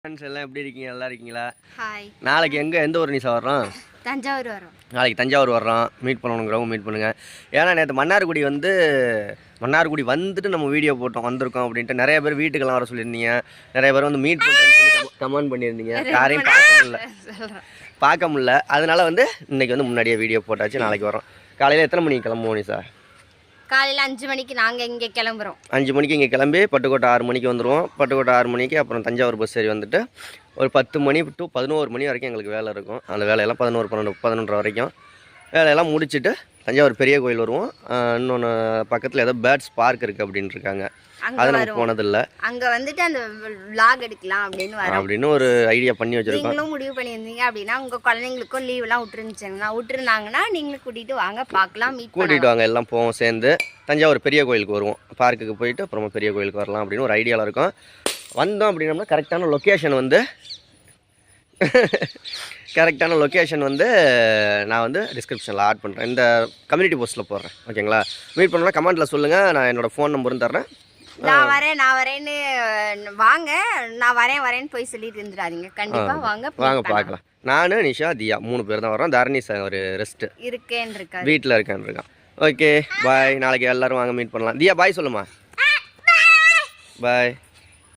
Friends எல்லாம் எப்படி இருக்கீங்க? நல்லா இருக்கீங்களா? ஹாய் நாளைக்கு எங்கே? எந்த ஊர் நிசா வர்றோம்? தஞ்சாவூர் வரோம் நாளைக்கு தஞ்சாவூர் வர்றோம். மீட் பண்ணணுங்கிறவங்க மீட் பண்ணுங்கள் ஏன்னா நேற்று மன்னார்குடி வந்து மன்னார்குடி வந்துட்டு நம்ம வீடியோ போட்டோம் வந்திருக்கோம் அப்படின்ட்டு நிறைய பேர் வீட்டுக்கெல்லாம் வர சொல்லியிருந்தீங்க. நிறைய பேர் வந்து மீட் பண்ணுறேன்னு சொல்லி கமெண்ட் பண்ணியிருந்தீங்க. யாரையும் பார்க்க முடியல. பார்க்க முடியல. அதனால வந்து இன்னைக்கு வந்து முன்னாடியே வீடியோ போட்டாச்சு நாளைக்கு வரோம் காலையில் எத்தனை மணிக்கு கிளம்புவோம் நிசா காலையில் அஞ்சு மணிக்கு நாங்கள் இங்கே கிளம்புறோம். அஞ்சு மணிக்கு இங்கே கிளம்பி பட்டுக்கோட்டை ஆறு மணிக்கு வந்துடுவோம் பட்டுக்கோட்டை ஆறு மணிக்கு அப்புறம் தஞ்சாவூர் பஸ் ஏறி வந்துட்டு ஒரு பத்து மணி டு பதினோரு மணி வரைக்கும் எங்களுக்கு வேலை இருக்கும். அந்த வேலையெல்லாம் பதினோரு பன்னெண்டு பதினொன்றரை வரைக்கும். வேலையெல்லாம் முடிச்சுட்டு தஞ்சாவூர் பெரிய கோயில் வருவோம். இன்னொன்று பக்கத்தில் ஏதோ பேர்ட்ஸ் பார்க் இருக்குது அப்படின்னு இருக்காங்க அது நம்ம போனதில்லை. அங்கே வந்துட்டு அந்த vlog எடுக்கலாம் அப்படின்னு வரோம். அப்படின்னு ஒரு ஐடியா பண்ணி வச்சுருக்கோம். நீங்களும் முடிவு பண்ணியிருந்தீங்க அப்படின்னா உங்கள் குழந்தைங்களுக்கும் லீவ்லாம் விட்டுருந்துச்சுங்கன்னா விட்டுருந்தாங்கன்னா நீங்களும் கூட்டிகிட்டு வாங்க பார்க்கலாம் மீட் கூட்டிகிட்டு வாங்க எல்லாம் போவோம் சேர்ந்து. தஞ்சாவூர் பெரிய கோயிலுக்கு வருவோம். பார்க்குக்கு போயிட்டு அப்புறமா பெரிய கோயிலுக்கு வரலாம் அப்படின்னு ஒரு ஐடியாவில் இருக்கும். வந்தோம் அப்படின்னம்னா கரெக்டான லொக்கேஷன் வந்து கரெக்டான லொக்கேஷன் வந்து நான் வந்து டிஸ்கிரிப்ஷனில் ஆட் பண்ணுறேன் இந்த கம்யூனிட்டி போஸ்ட்டில் போடுறேன். ஓகேங்களா மீட் பண்ணலாம் கமெண்ட்டில் சொல்லுங்கள் நான் என்னோடய ஃபோன் நம்பரும் தர்றேன். நான் வரேன் நான் வரேன்னு வாங்க. நான் வரேன் வரேன்னு போய் சொல்லிட்டு இருந்துடாதீங்க. கண்டிப்பா வாங்க வாங்க. பார்க்கலாம். நான் நிஷா தியா மூணு பேர் தான் வரோம் தரணி சார் ஒரு ரெஸ்ட்டு இருக்கேன்னு இருக்காரு. வீட்டில் இருக்கேன் இருக்கான். ஓகே பாய் நாளைக்கு எல்லோரும் வாங்க மீட் பண்ணலாம். தியா பாய் சொல்லுமா. பாய்